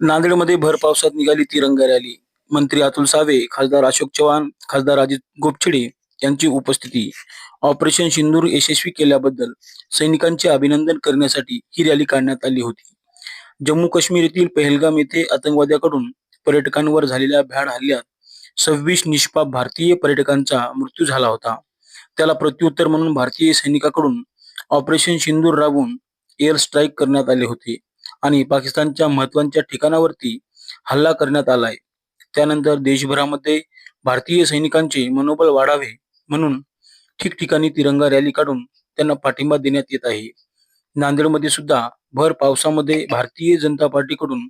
नांदेडमध्ये भर पावसात निघाली तिरंगा रॅली. मंत्री अतुल सावे खासदार अशोक चव्हाण खासदार अजित गोपछडे यांची उपस्थिती. ऑपरेशन सिंदूर यशस्वी केल्याबद्दल सैनिकांचे अभिनंदन करण्यासाठी ही रॅली काढण्यात आली होती. जम्मू काश्मीर येथील पहलगाम येथे आतंकवाद्याकडून पर्यटकांवर झालेल्या भ्याड हल्ल्यात सव्वीस निष्पाप भारतीय पर्यटकांचा मृत्यू झाला होता. त्याला प्रत्युत्तर म्हणून भारतीय सैनिकाकडून ऑपरेशन सिंदूर राबवून एअर स्ट्राईक करण्यात आले होते. आणि पाकिस्तानच्या महत्त्वाच्या ठिकाणावरती हल्ला करण्यात आलाय. त्यानंतर देशभरामध्ये भारतीय सैनिकांचे मनोबल वाढावे म्हणून ठिकठिकाणी तिरंगा रॅली काढून त्यांना पाठिंबा देण्यात येत आहे. नांदेडमध्ये सुद्धा भर पावसामध्ये भारतीय जनता पार्टीकडून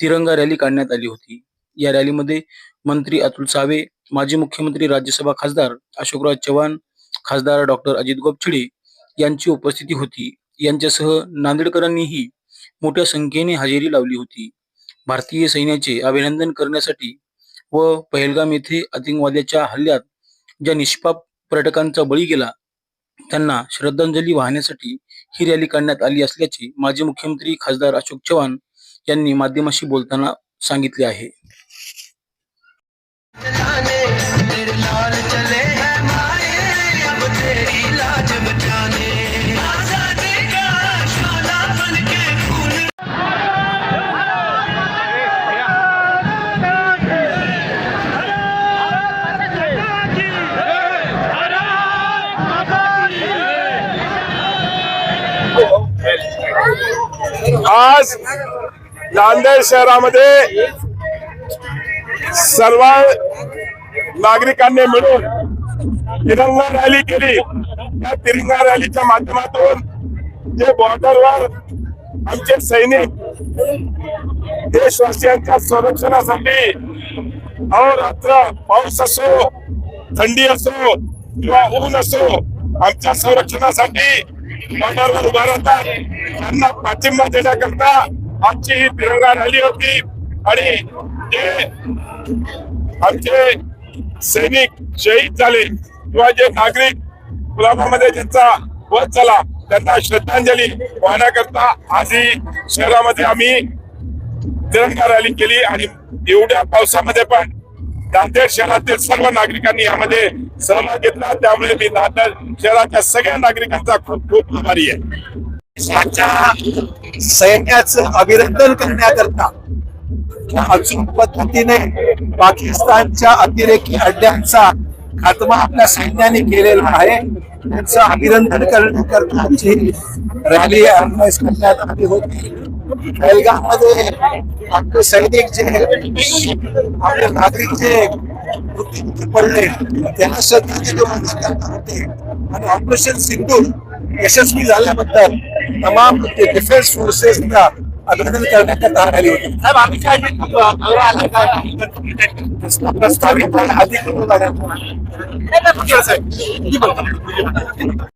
तिरंगा रॅली काढण्यात आली होती. या रॅलीमध्ये मंत्री अतुल सावे माजी मुख्यमंत्री राज्यसभा खासदार अशोकराव चव्हाण खासदार डॉक्टर अजित गोपछिडे यांची उपस्थिती होती. यांच्यासह नांदेडकरांनीही मोठ्या संख्येने हजेरी लावली होती. भारतीय सैन्याचे अभिनंदन करण्यासाठी व पहलगाम येथे आतंकवाद्याच्या हल्ल्यात ज्या निष्पाप पर्यटकांचा बळी गेला त्यांना श्रद्धांजली वाहण्यासाठी ही रॅली काढण्यात आली असल्याचे माजी मुख्यमंत्री खासदार अशोक चव्हाण यांनी माध्यमाशी बोलताना सांगितले आहे. आज नांदेड शहरामध्ये सर्व नागरिकांनी मिळून तिरंगा रॅली केली. त्या तिरंगा रॅलीच्या माध्यमातून जे बॉर्डरवर आमचे सैनिक देशवासियांच्या संरक्षणासाठी अहोरात्र पाऊस असो थंडी असो किंवा ऊन असो आमच्या संरक्षणासाठी बॉर्डरवर उभा राहतात. त्यांना पाठिंबा देण्याकरता आमची ही तिरंगा रॅली होती. आणि जे आमचे सैनिक शहीद झाले. किंवा जे नागरिक पुलावामध्ये ज्यांचा वध झाला त्यांना श्रद्धांजली वाहण्याकरता आजही शहरामध्ये आम्ही तिरंगा रॅली केली. आणि एवढ्या पावसामध्ये पण नांदेड शहरातील सर्व नागरिकांनी यामध्ये सहभाग घेतला. त्यामुळे मी नांदेड शहराच्या सगळ्या नागरिकांचा खूप खूप आभारी आहे. सैन्याचं अभिनंदन करण्याकरता अचूक पद्धतीने पाकिस्तानच्या अतिरेकी अड्ड्यांचा खात्मा आपल्या सैन्याने केलेला आहे. त्यांचं अभिनंदन करण्याकरता रॅली ऑर्गनाईज करण्यात आली होती. बेलगाव आपले सैनिक जे आपले नागरिक जे पडले. त्यांना श्रद्धांजली वाहण्यात होते. आणि ऑपरेशन सिंधू यशस्वी झाल्याबद्दल तमाम डिफेन्स फोर्सेसना अभिनंदन करण्याकरता आली होती प्रस्तावित अधिकृत